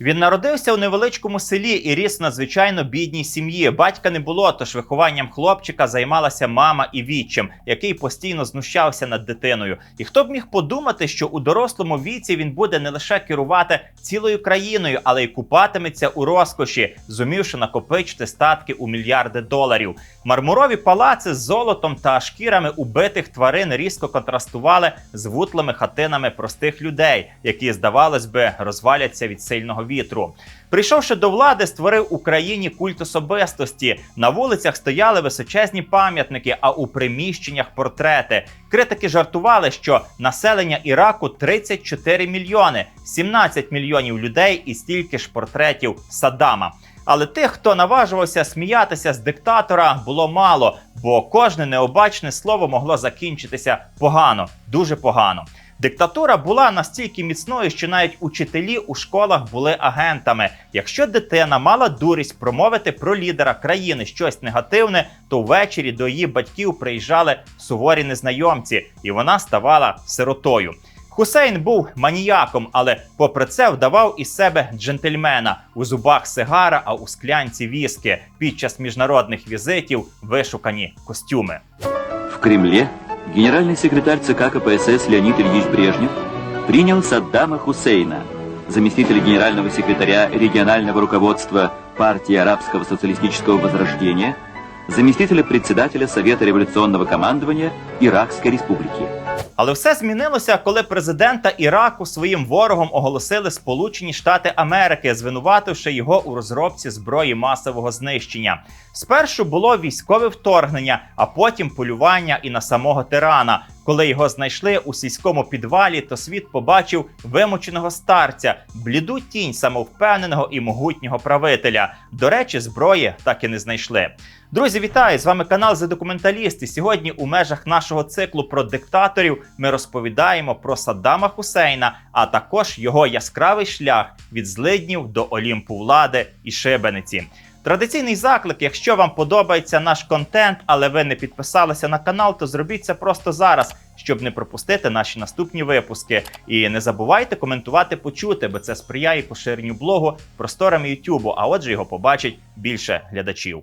Він народився у невеличкому селі і ріс в надзвичайно бідній сім'ї. Батька не було, тож вихованням хлопчика займалася мама і відчим, який постійно знущався над дитиною. І хто б міг подумати, що у дорослому віці він буде не лише керувати цілою країною, але й купатиметься у розкоші, зумівши накопичити статки у мільярди доларів. Мармурові палаци з золотом та шкірами убитих тварин різко контрастували з вутлими хатинами простих людей, які, здавалось би, розваляться від сильного вітру. Прийшовши до влади, створив Україні культ особистості. На вулицях стояли височезні пам'ятники, а у приміщеннях портрети. Критики жартували, що населення Іраку 34 мільйони, 17 мільйонів людей і стільки ж портретів Саддама. Але тих, хто наважувався сміятися з диктатора, було мало, бо кожне необачне слово могло закінчитися погано, дуже погано. Диктатура була настільки міцною, що навіть учителі у школах були агентами. Якщо дитина мала дурість промовити про лідера країни щось негативне, то ввечері до її батьків приїжджали суворі незнайомці, і вона ставала сиротою. Хусейн був маніяком, але попри це вдавав із себе джентльмена у зубах сигара, а у склянці віски під час міжнародних візитів вишукані костюми. В Кремле генеральный секретарь ЦК КПСС Леонид Ильич Брежнев принял Саддама Хусейна, заместителя генерального секретаря регионального руководства партии арабского социалистического возрождения, заместителя председателя Совета революционного командования Иракской республики. Але все змінилося, коли президента Іраку своїм ворогом оголосили Сполучені Штати Америки, звинувативши його у розробці зброї масового знищення. Спершу було військове вторгнення, а потім полювання і на самого тирана. Коли його знайшли у сільському підвалі, то світ побачив вимученого старця, бліду тінь самовпевненого і могутнього правителя. До речі, зброї так і не знайшли. Друзі, вітаю! З вами канал «За документаліст». І сьогодні у межах нашого циклу про диктаторів ми розповідаємо про Саддама Хусейна, а також його яскравий шлях від злиднів до Олімпу влади і шибениці. Традиційний заклик, якщо вам подобається наш контент, але ви не підписалися на канал, то зробіть це просто зараз, щоб не пропустити наші наступні випуски. І не забувайте коментувати, почути, бо це сприяє поширенню блогу просторами Ютубу, а отже, його побачить більше глядачів.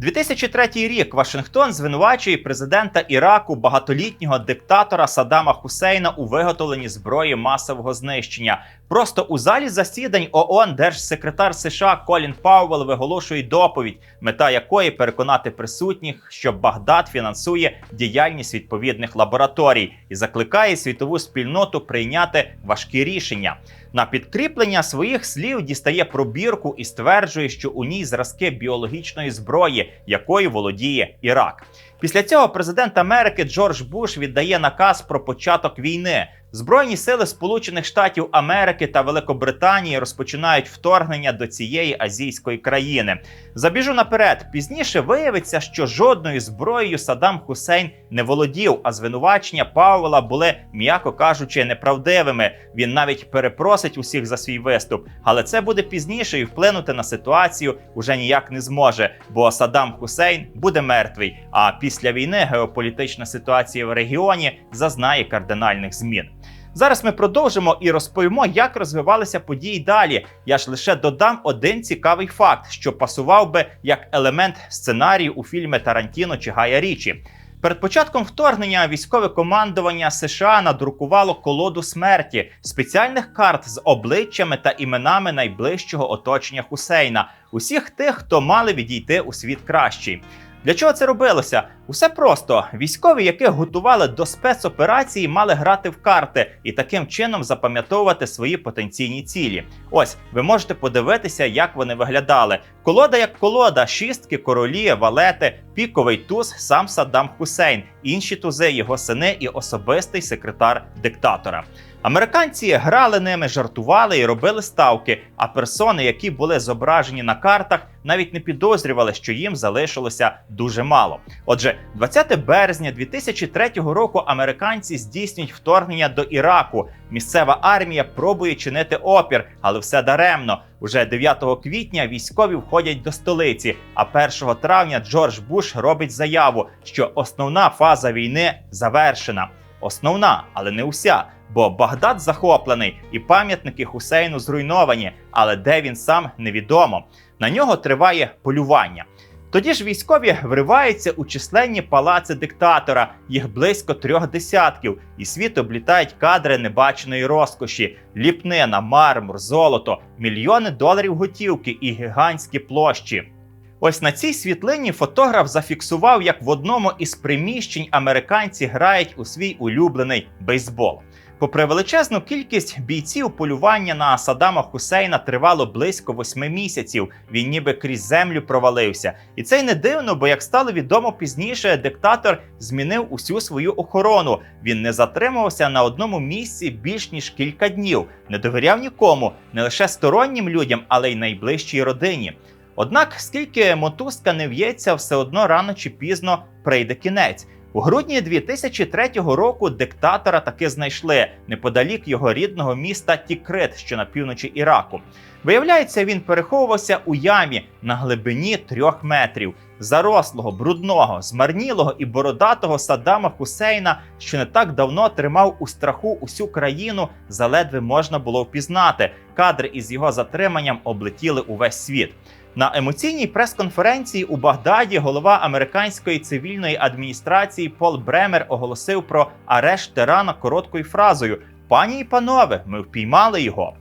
2003 рік Вашингтон звинувачує президента Іраку багатолітнього диктатора Саддама Хусейна у виготовленні зброї масового знищення. Просто у залі засідань ООН держсекретар США Колін Пауэлл виголошує доповідь, мета якої переконати присутніх, що Багдад фінансує діяльність відповідних лабораторій і закликає світову спільноту прийняти важкі рішення. На підкріплення своїх слів дістає пробірку і стверджує, що у ній зразки біологічної зброї, якою володіє Ірак. Після цього президент Америки Джордж Буш віддає наказ про початок війни. Збройні сили Сполучених Штатів Америки та Великобританії розпочинають вторгнення до цієї азійської країни. Забіжу наперед. Пізніше виявиться, що жодною зброєю Саддам Хусейн не володів, а звинувачення Пауела були, м'яко кажучи, неправдивими. Він навіть перепросить усіх за свій виступ, але це буде пізніше і вплинути на ситуацію уже ніяк не зможе, бо Саддам Хусейн буде мертвий. А після війни геополітична ситуація в регіоні зазнає кардинальних змін. Зараз ми продовжимо і розповімо, як розвивалися події далі. Я ж лише додам один цікавий факт, що пасував би як елемент сценарію у фільмі Тарантіно чи Гая Річі. Перед початком вторгнення військове командування США надрукувало колоду смерті спеціальних карт з обличчями та іменами найближчого оточення Хусейна, усіх тих, хто мали відійти у світ кращий. Для чого це робилося? Усе просто військові, яких готували до спецоперації, мали грати в карти і таким чином запам'ятовувати свої потенційні цілі. Ось ви можете подивитися, як вони виглядали. Колода як колода, шістки, королі, валети, піковий туз, сам Саддам Хусейн, інші тузи, його сини і особистий секретар диктатора. Американці грали ними, жартували і робили ставки. А персони, які були зображені на картах, навіть не підозрювали, що їм залишилося дуже мало. Отже, 20 березня 2003 року американці здійснюють вторгнення до Іраку. Місцева армія пробує чинити опір, але все даремно. Уже 9 квітня військові входять до столиці. А 1 травня Джордж Буш робить заяву, що основна фаза війни завершена. Основна, але не уся. Бо Багдад захоплений і пам'ятники Хусейну зруйновані, але де він сам невідомо. На нього триває полювання. Тоді ж військові вриваються у численні палаци диктатора, їх близько трьох десятків, і світ облітають кадри небаченої розкоші, ліпнина, мармур, золото, мільйони доларів готівки і гігантські площі. Ось на цій світлині фотограф зафіксував, як в одному із приміщень американці грають у свій улюблений бейсбол. Попри величезну кількість бійців, полювання на Саддама Хусейна тривало близько восьми місяців. Він ніби крізь землю провалився. І це й не дивно, бо як стало відомо пізніше, диктатор змінив усю свою охорону. Він не затримувався на одному місці більш ніж кілька днів, не довіряв нікому, не лише стороннім людям, але й найближчій родині. Однак, скільки мотузка не в'ється, все одно рано чи пізно прийде кінець. У грудні 2003 року диктатора таки знайшли неподалік його рідного міста Тікрит, що на півночі Іраку. Виявляється, він переховувався у ямі на глибині трьох метрів. Зарослого, брудного, змарнілого і бородатого Саддама Хусейна, що не так давно тримав у страху усю країну, заледве можна було впізнати. Кадри із його затриманням облетіли увесь світ. На емоційній прес-конференції у Багдаді голова американської цивільної адміністрації Пол Бремер оголосив про арешт тирана короткою фразою: Пані і панове, ми впіймали його.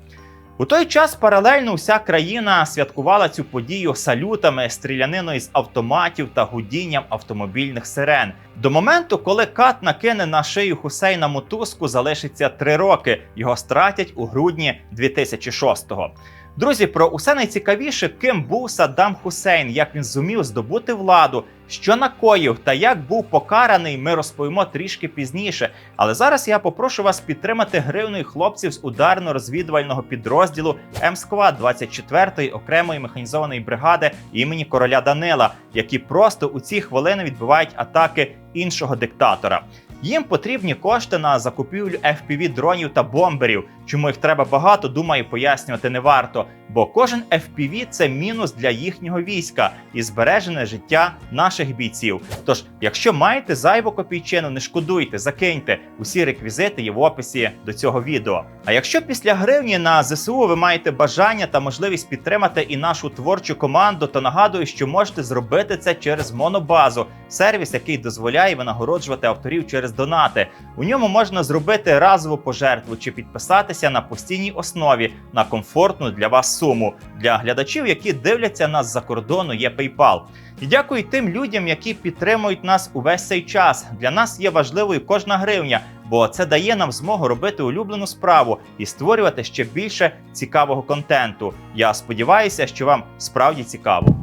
У той час паралельно вся країна святкувала цю подію салютами, стріляниною з автоматів та гудінням автомобільних сирен. До моменту, коли кат накине на шию Хусейна мотузку, залишиться три роки. Його стратять у грудні 2006-го. Друзі, про усе найцікавіше, ким був Саддам Хусейн, як він зумів здобути владу, що накоїв та як був покараний, ми розповімо трішки пізніше. Але зараз я попрошу вас підтримати гривною хлопців з ударно-розвідувального підрозділу М-Сквад 24-ї окремої механізованої бригади імені короля Данила, які просто у ці хвилини відбивають атаки іншого диктатора. Їм потрібні кошти на закупівлю fpv дронів та бомберів. Чому їх треба багато, думаю, пояснювати не варто. Бо кожен FPV – це мінус для їхнього війська і збережене життя наших бійців. Тож, якщо маєте зайву копійчину, не шкодуйте, закиньте. Усі реквізити є в описі до цього відео. А якщо після гривні на ЗСУ ви маєте бажання та можливість підтримати і нашу творчу команду, то нагадую, що можете зробити це через монобазу, сервіс, який дозволяє винагороджувати авторів через донати. У ньому можна зробити разову пожертву чи підписатися на постійній основі на комфортну для вас суму. Для глядачів, які дивляться нас за кордону, є PayPal. І дякую тим людям, які підтримують нас увесь цей час. Для нас є важливою кожна гривня, бо це дає нам змогу робити улюблену справу і створювати ще більше цікавого контенту. Я сподіваюся, що вам справді цікаво.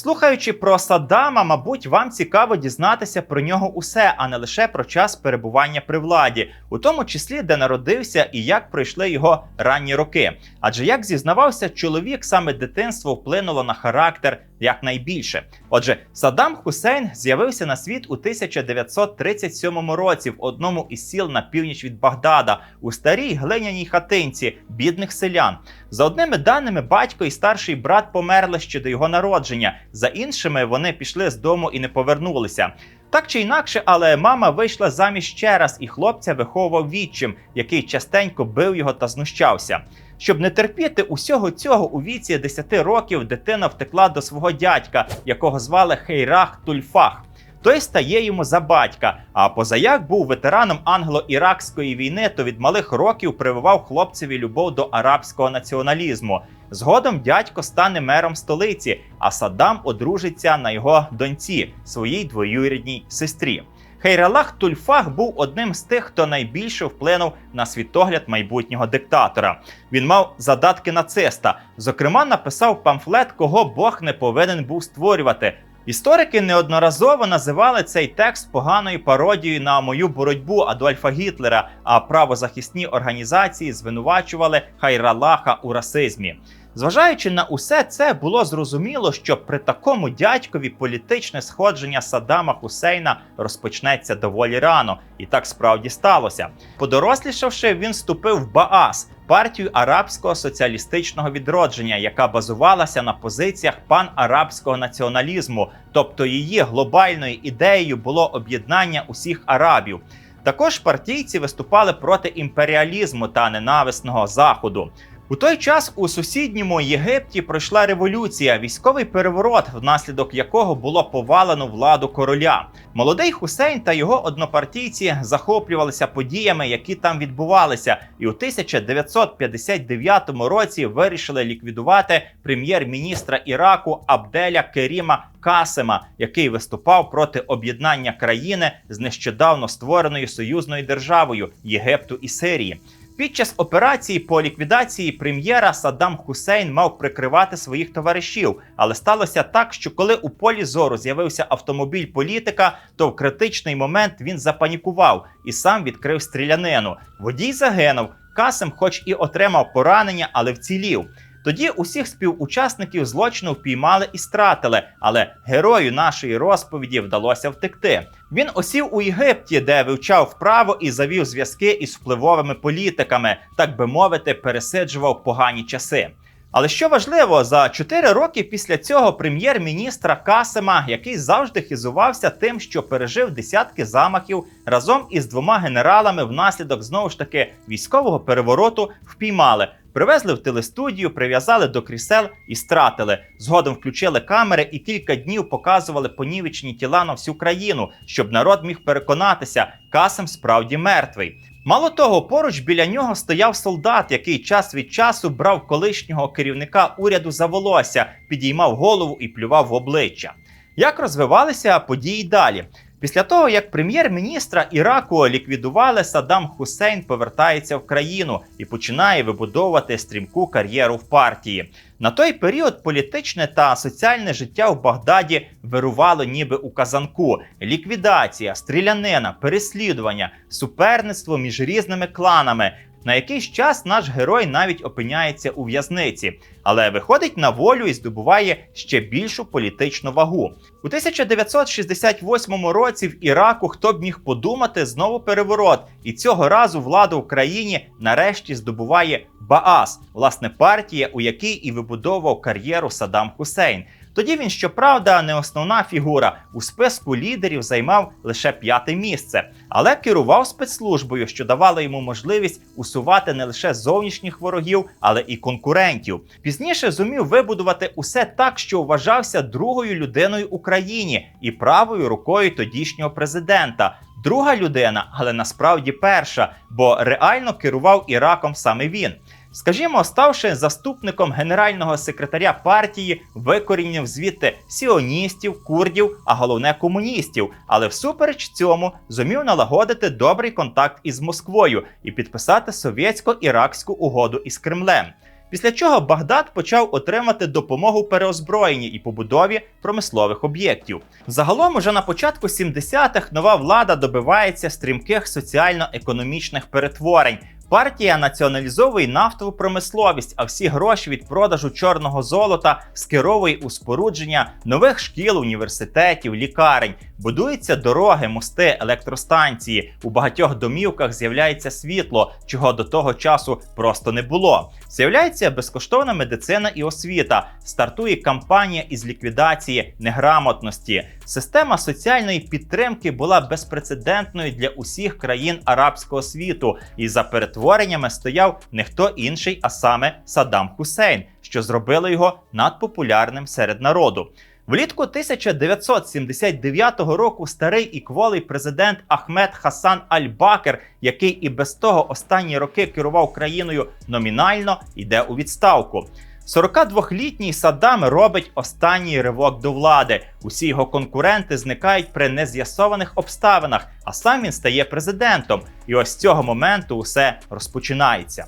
Слухаючи про Саддама, мабуть, вам цікаво дізнатися про нього усе, а не лише про час перебування при владі, у тому числі де народився і як пройшли його ранні роки. Адже як зізнавався чоловік, саме дитинство вплинуло на характер якнайбільше. Отже, Саддам Хусейн з'явився на світ у 1937 році в одному із сіл на північ від Багдада у старій глиняній хатинці бідних селян. За одними даними, батько і старший брат померли ще до його народження. За іншими, вони пішли з дому і не повернулися. Так чи інакше, але мама вийшла заміж ще раз, і хлопця виховував відчим, який частенько бив його та знущався. Щоб не терпіти усього цього у віці 10 років, дитина втекла до свого дядька, якого звали Хейрах Тульфах. Той стає йому за батька. А позаяк був ветераном англо-іракської війни, то від малих років прививав хлопцеві любов до арабського націоналізму. Згодом дядько стане мером столиці, а Саддам одружиться на його доньці, своїй двоюрідній сестрі. Хейралах Тульфах був одним з тих, хто найбільше вплинув на світогляд майбутнього диктатора. Він мав задатки нациста. Зокрема, написав памфлет, кого Бог не повинен був створювати. Історики неодноразово називали цей текст поганою пародією на мою боротьбу Адольфа Гітлера, а правозахисні організації звинувачували Хайралаха у расизмі. Зважаючи на усе це, було зрозуміло, що при такому дядькові політичне сходження Саддама Хусейна розпочнеться доволі рано, і так справді сталося. Подорослішавши, він вступив в Баас, партію арабського соціалістичного відродження, яка базувалася на позиціях панарабського націоналізму, тобто її глобальною ідеєю було об'єднання усіх арабів. Також партійці виступали проти імперіалізму та ненависного заходу. У той час у сусідньому Єгипті пройшла революція, військовий переворот, внаслідок якого було повалено владу короля. Молодий Хусейн та його однопартійці захоплювалися подіями, які там відбувалися, і у 1959 році вирішили ліквідувати прем'єр-міністра Іраку Абделя Керіма Касема, який виступав проти об'єднання країни з нещодавно створеною союзною державою Єгипту і Сирії. Під час операції по ліквідації прем'єра Саддам Хусейн мав прикривати своїх товаришів, але сталося так, що коли у полі зору з'явився автомобіль політика, то в критичний момент він запанікував і сам відкрив стрілянину. Водій загинув. Касем, хоч і отримав поранення, але вцілів. Тоді усіх співучасників злочину впіймали і стратили, але герою нашої розповіді вдалося втекти. Він осів у Єгипті, де вивчав вправо і завів зв'язки із впливовими політиками, так би мовити, пересиджував погані часи. Але що важливо, за 4 роки після цього прем'єр-міністра Касема, який завжди хизувався тим, що пережив десятки замахів разом із двома генералами внаслідок знову ж таки військового перевороту, впіймали. Привезли в телестудію, прив'язали до крісел і стратили. Згодом включили камери і кілька днів показували понівечені тіла на всю країну, щоб народ міг переконатися, Касем справді мертвий. Мало того, поруч біля нього стояв солдат, який час від часу брав колишнього керівника уряду за волосся, підіймав голову і плював в обличчя. Як розвивалися події далі? Після того, як прем'єр-міністра Іраку ліквідували, Саддам Хусейн повертається в країну і починає вибудовувати стрімку кар'єру в партії. На той період політичне та соціальне життя в Багдаді вирувало ніби у казанку: ліквідація, стрілянина, переслідування, суперництво між різними кланами. На якийсь час наш герой навіть опиняється у в'язниці, але виходить на волю і здобуває ще більшу політичну вагу. У 1968 році в Іраку хто б міг подумати знову переворот, і цього разу владу в країні нарешті здобуває Баас, власне партія, у якій і вибудовував кар'єру Саддам Хусейн. Тоді він, щоправда, не основна фігура у списку лідерів займав лише п'яте місце, але керував спецслужбою, що давало йому можливість усувати не лише зовнішніх ворогів, але і конкурентів. Пізніше зумів вибудувати усе так, що вважався другою людиною Україні і правою рукою тодішнього президента. Друга людина, але насправді перша, бо реально керував Іраком саме він. Скажімо, ставши заступником генерального секретаря партії, викорінив звідти сіоністів, курдів, а головне комуністів. Але всупереч цьому зумів налагодити добрий контакт із Москвою і підписати совєтсько-іракську угоду із Кремлем. Після чого Багдад почав отримати допомогу переозброєнні і побудові промислових об'єктів. Загалом, уже на початку 70-х нова влада добивається стрімких соціально-економічних перетворень. Партія націоналізовує нафтову промисловість, а всі гроші від продажу чорного золота скеровує у спорудження нових шкіл, університетів, лікарень. Будуються дороги, мости, електростанції. У багатьох домівках з'являється світло, чого до того часу просто не було. З'являється безкоштовна медицина і освіта. Стартує кампанія із ліквідації неграмотності. Система соціальної підтримки була безпрецедентною для усіх країн арабського світу, і за перетвореннями стояв не хто інший, а саме Саддам Хусейн, що зробило його надпопулярним серед народу. Влітку 1979 року старий і кволий президент Ахмед Хасан Аль-Бакер, який і без того останні роки керував країною номінально, йде у відставку. 42-літній Саддам робить останній ривок до влади. Усі його конкуренти зникають при нез'ясованих обставинах, а сам він стає президентом. І ось з цього моменту усе розпочинається.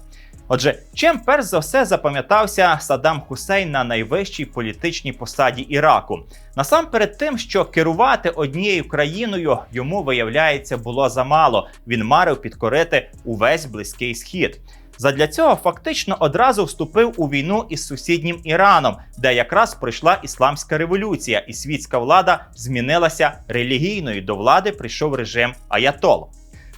Отже, чим перш за все запам'ятався Саддам Хусейн на найвищій політичній посаді Іраку? Насамперед тим, що керувати однією країною йому виявляється було замало. Він марив підкорити увесь близький схід. Задля цього фактично одразу вступив у війну із сусіднім Іраном, де якраз пройшла ісламська революція, і світська влада змінилася релігійною. До влади прийшов режим Аятол.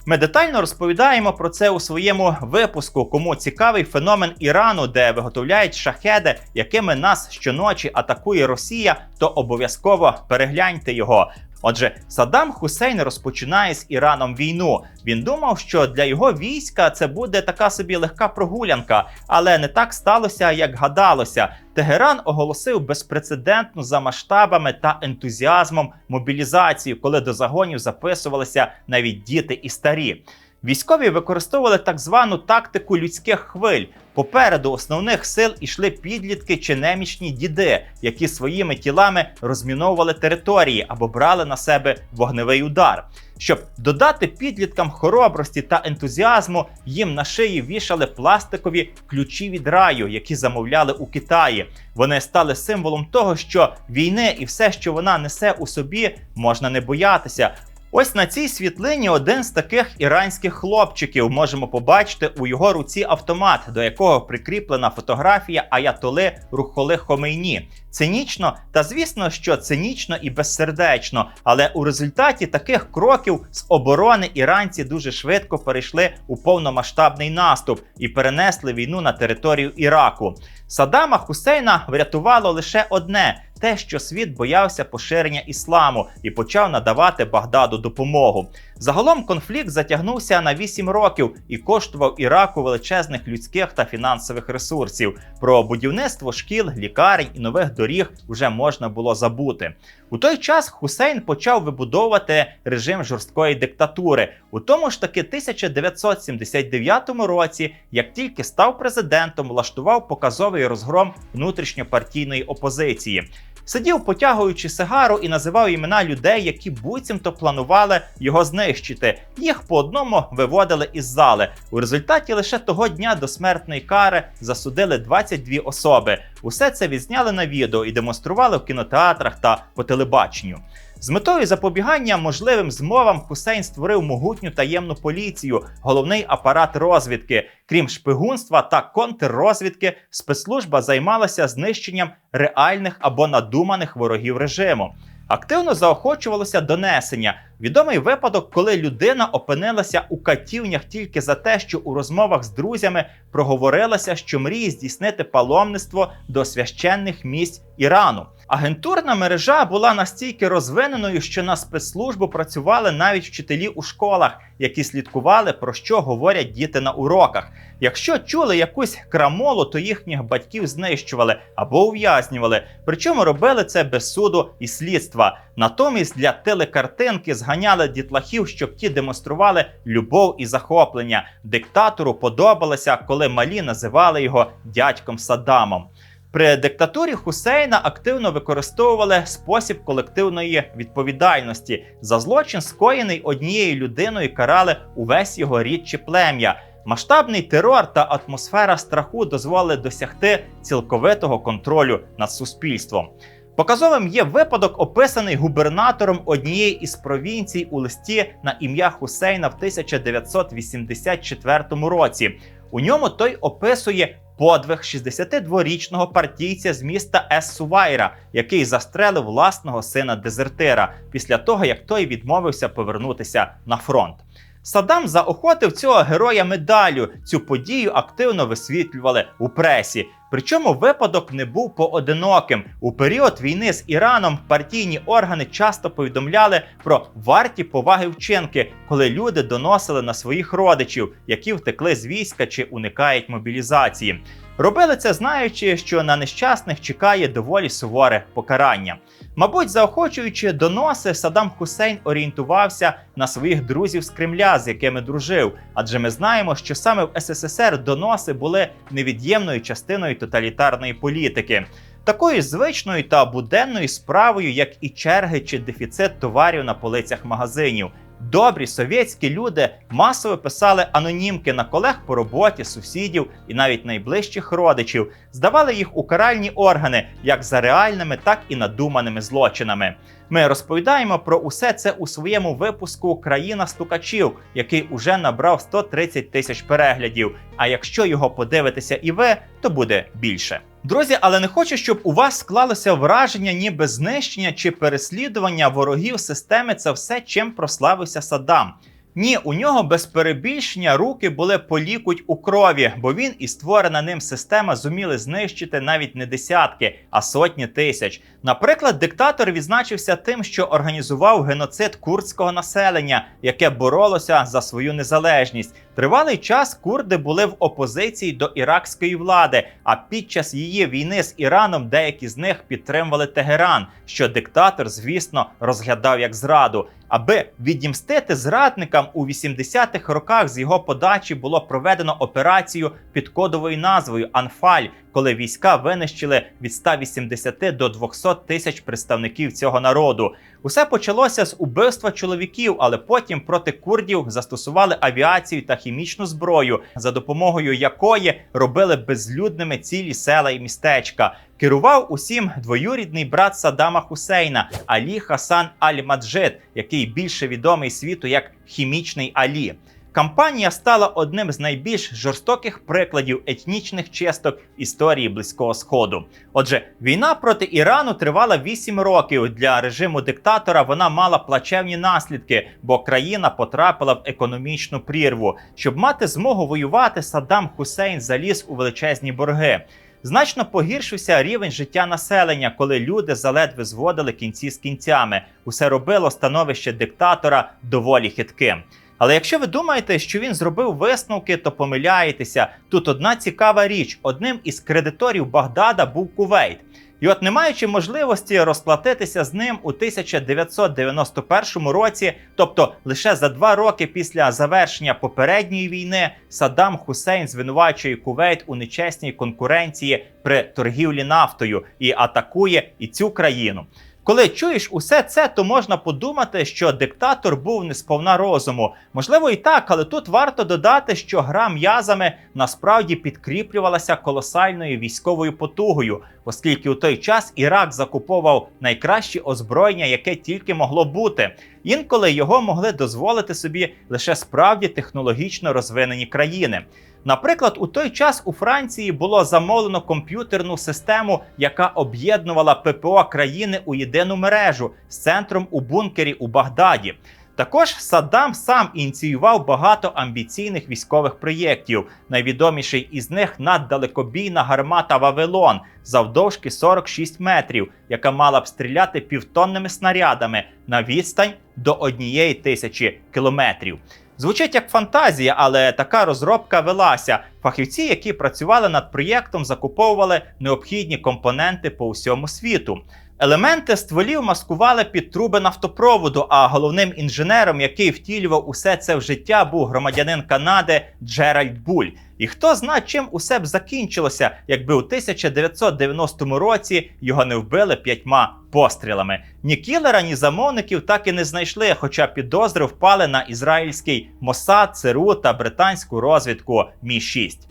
Ми детально розповідаємо про це у своєму випуску. Кому цікавий феномен Ірану, де виготовляють шахеди, якими нас щоночі атакує Росія, то обов'язково перегляньте його. Отже, Саддам Хусейн розпочинає з Іраном війну. Він думав, що для його війська це буде така собі легка прогулянка, але не так сталося, як гадалося. Тегеран оголосив безпрецедентну за масштабами та ентузіазмом мобілізацію, коли до загонів записувалися навіть діти і старі. Військові використовували так звану тактику людських хвиль. Попереду основних сил ішли підлітки чи немічні діди, які своїми тілами розміновували території або брали на себе вогневий удар. Щоб додати підліткам хоробрості та ентузіазму, їм на шиї вішали пластикові ключі від раю, які замовляли у Китаї. Вони стали символом того, що війни і все, що вона несе у собі, можна не боятися. Ось на цій світлині один з таких іранських хлопчиків можемо побачити у його руці автомат, до якого прикріплена фотографія Аятоли Рухоли Хомейні. Цинічно, та звісно, що цинічно і безсердечно. Але у результаті таких кроків з оборони іранці дуже швидко перейшли у повномасштабний наступ і перенесли війну на територію Іраку. Саддама Хусейна врятувало лише одне те, що світ боявся поширення ісламу і почав надавати Багдаду допомогу. Загалом конфлікт затягнувся на 8 років і коштував Іраку величезних людських та фінансових ресурсів. Про будівництво шкіл, лікарень і нових доріг вже можна було забути. У той час Хусейн почав вибудовувати режим жорсткої диктатури. У тому ж таки 1979 році, як тільки став президентом, влаштував показовий розгром внутрішньопартійної опозиції. Сидів, потягуючи сигару, і називав імена людей, які буцімто планували його знищити. Їх по одному виводили із зали. У результаті лише того дня до смертної кари засудили 22 особи. Усе це відзняли на відео і демонстрували в кінотеатрах та по телебаченню. З метою запобігання можливим змовам Хусейн створив могутню таємну поліцію, головний апарат розвідки. Крім шпигунства та контррозвідки, спецслужба займалася знищенням реальних або надуманих ворогів режиму. Активно заохочувалося донесення. Відомий випадок, коли людина опинилася у катівнях тільки за те, що у розмовах з друзями проговорилася, що мріє здійснити паломництво до священних місць Ірану. Агентурна мережа була настільки розвиненою, що на спецслужбу працювали навіть вчителі у школах, які слідкували, про що говорять діти на уроках. Якщо чули якусь крамолу, то їхніх батьків знищували або ув'язнювали. Причому робили це без суду і слідства. Натомість для телекартинки зганяли дітлахів, щоб ті демонстрували любов і захоплення. Диктатору подобалося, коли малі називали його дядьком Саддамом. При диктатурі Хусейна активно використовували спосіб колективної відповідальності. За злочин, скоєний однією людиною, карали увесь його рід чи плем'я. Масштабний терор та атмосфера страху дозволили досягти цілковитого контролю над суспільством. Показовим є випадок, описаний губернатором однієї із провінцій у листі на ім'я Хусейна в 1984 році. У ньому той описує подвиг 62-річного партійця з міста Ес-Сувайра, який застрелив власного сина дезертира після того, як той відмовився повернутися на фронт. Саддам заохотив цього героя медаллю. Цю подію активно висвітлювали у пресі. Причому випадок не був поодиноким. У період війни з Іраном партійні органи часто повідомляли про варті поваги вчинки, коли люди доносили на своїх родичів, які втекли з війська чи уникають мобілізації. Робили це, знаючи, що на нещасних чекає доволі суворе покарання. Мабуть, заохочуючи доноси, Саддам Хусейн орієнтувався на своїх друзів з Кремля, з якими дружив. Адже ми знаємо, що саме в СССР доноси були невід'ємною частиною тоталітарної політики. Такою звичною та буденною справою, як і черги чи дефіцит товарів на полицях магазинів. Добрі совєтські люди масово писали анонімки на колег по роботі, сусідів і навіть найближчих родичів, здавали їх у каральні органи як за реальними, так і надуманими злочинами. Ми розповідаємо про усе це у своєму випуску Країна стукачів, який уже набрав 130 тисяч переглядів. А якщо його подивитеся і ви, то буде більше. Друзі, але не хочу, щоб у вас склалося враження, ніби знищення чи переслідування ворогів системи це все, чим прославився Саддам. Ні, у нього без перебільшення руки були по лікуть у крові, бо він і створена ним система зуміли знищити навіть не десятки, а сотні тисяч. Наприклад, диктатор відзначився тим, що організував геноцид курдського населення, яке боролося за свою незалежність. Тривалий час курди були в опозиції до іракської влади. А під час її війни з Іраном деякі з них підтримували Тегеран, що диктатор, звісно, розглядав як зраду. Аби відімстити зрадникам у 80-х роках з його подачі було проведено операцію під кодовою назвою Анфаль, коли війська винищили від 180 до 200 тисяч представників цього народу. Усе почалося з убивства чоловіків, але потім проти курдів застосували авіацію та хімічну зброю, за допомогою якої робили безлюдними цілі села і містечка. Керував усім двоюрідний брат Саддама Хусейна Алі Хасан Аль-Маджид, який більше відомий світу як хімічний Алі. Кампанія стала одним з найбільш жорстоких прикладів етнічних чисток історії Близького Сходу. Отже, війна проти Ірану тривала 8 років. Для режиму диктатора вона мала плачевні наслідки, бо країна потрапила в економічну прірву. Щоб мати змогу воювати, Саддам Хусейн заліз у величезні борги. Значно погіршився рівень життя населення, коли люди заледве зводили кінці з кінцями. Усе робило становище диктатора доволі хитким. Але якщо ви думаєте, що він зробив висновки, то помиляєтеся. Тут одна цікава річ: одним із кредиторів Багдада був Кувейт. І от, не маючи можливості розплатитися з ним у 1991 році, тобто лише за два роки після завершення попередньої війни, Саддам Хусейн звинувачує Кувейт у нечесній конкуренції при торгівлі нафтою і атакує і цю країну. Коли чуєш усе це, то можна подумати, що диктатор був не сповна розуму. Можливо, і так, але тут варто додати, що гра м'язами насправді підкріплювалася колосальною військовою потугою, оскільки у той час Ірак закуповував найкраще озброєння, яке тільки могло бути. Інколи його могли дозволити собі лише справді технологічно розвинені країни. Наприклад, у той час у Франції було замовлено комп'ютерну систему, яка об'єднувала ППО країни у єдину мережу з центром у бункері у Багдаді. Також Саддам сам ініціював багато амбіційних військових проєктів. Найвідоміший із них наддалекобійна гармата Вавилон завдовжки 46 метрів, яка мала б стріляти півтонними снарядами на відстань до однієї тисячі кілометрів. Звучить як фантазія, але така розробка велася. Фахівці, які працювали над проєктом, закуповували необхідні компоненти по всьому світу. Елементи стволів маскували під труби нафтопроводу. А головним інженером, який втілював усе це в життя, був громадянин Канади Джеральд Буль. І хто зна, чим усе б закінчилося, якби у 1990 році його не вбили п'ятьма пострілами. Ні кілера, ні замовників так і не знайшли, хоча підозри впали на ізраїльський Мосад, ЦРУ та британську розвідку Мі 6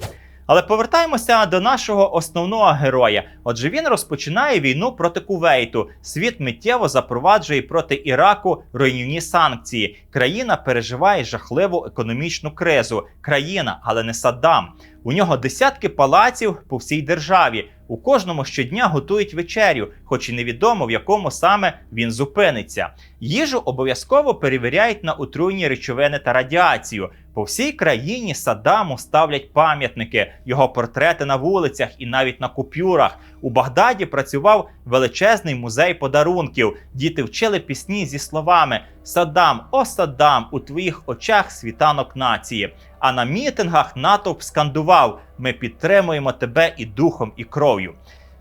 але повертаємося до нашого основного героя. Отже, він розпочинає війну проти Кувейту. Світ миттєво запроваджує проти Іраку руйнівні санкції. Країна переживає жахливу економічну кризу. Країна, але не Саддам. У нього десятки палаців по всій державі. У кожному щодня готують вечерю, хоч і невідомо в якому саме він зупиниться. Їжу обов'язково перевіряють на отруйні речовини та радіацію. По всій країні Саддаму ставлять пам'ятники, його портрети на вулицях і навіть на купюрах. У Багдаді працював величезний музей подарунків. Діти вчили пісні зі словами Саддам, о Саддам, у твоїх очах світанок нації. А на мітингах натовп скандував: Ми підтримуємо тебе і духом, і кров'ю.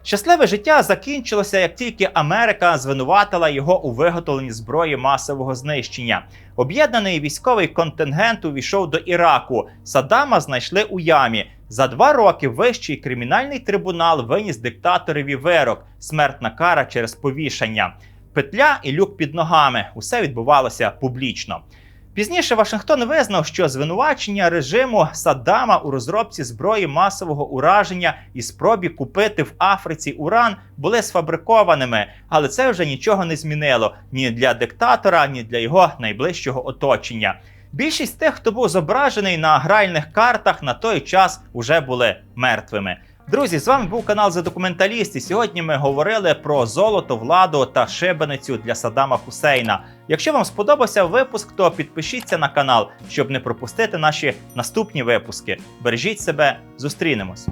Щасливе життя закінчилося, як тільки Америка звинуватила його у виготовленні зброї масового знищення. Об'єднаний військовий контингент увійшов до Іраку. Саддама знайшли у ямі. За два роки вищий кримінальний трибунал виніс диктаторові вирок, смертна кара через повішання. Петля і люк під ногами. Усе відбувалося публічно. Пізніше Вашингтон визнав, що звинувачення режиму Саддама у розробці зброї масового ураження і спробі купити в Африці Уран були сфабрикованими, але це вже нічого не змінило ні для диктатора, ні для його найближчого оточення. Більшість тих, хто був зображений на гральних картах, на той час уже були мертвими. Друзі, з вами був канал за документалісти. сьогодні ми говорили про золото, владу та шибеницю для Саддама Хусейна. Якщо вам сподобався випуск, то підпишіться на канал, щоб не пропустити наші наступні випуски. Бережіть себе, зустрінемось.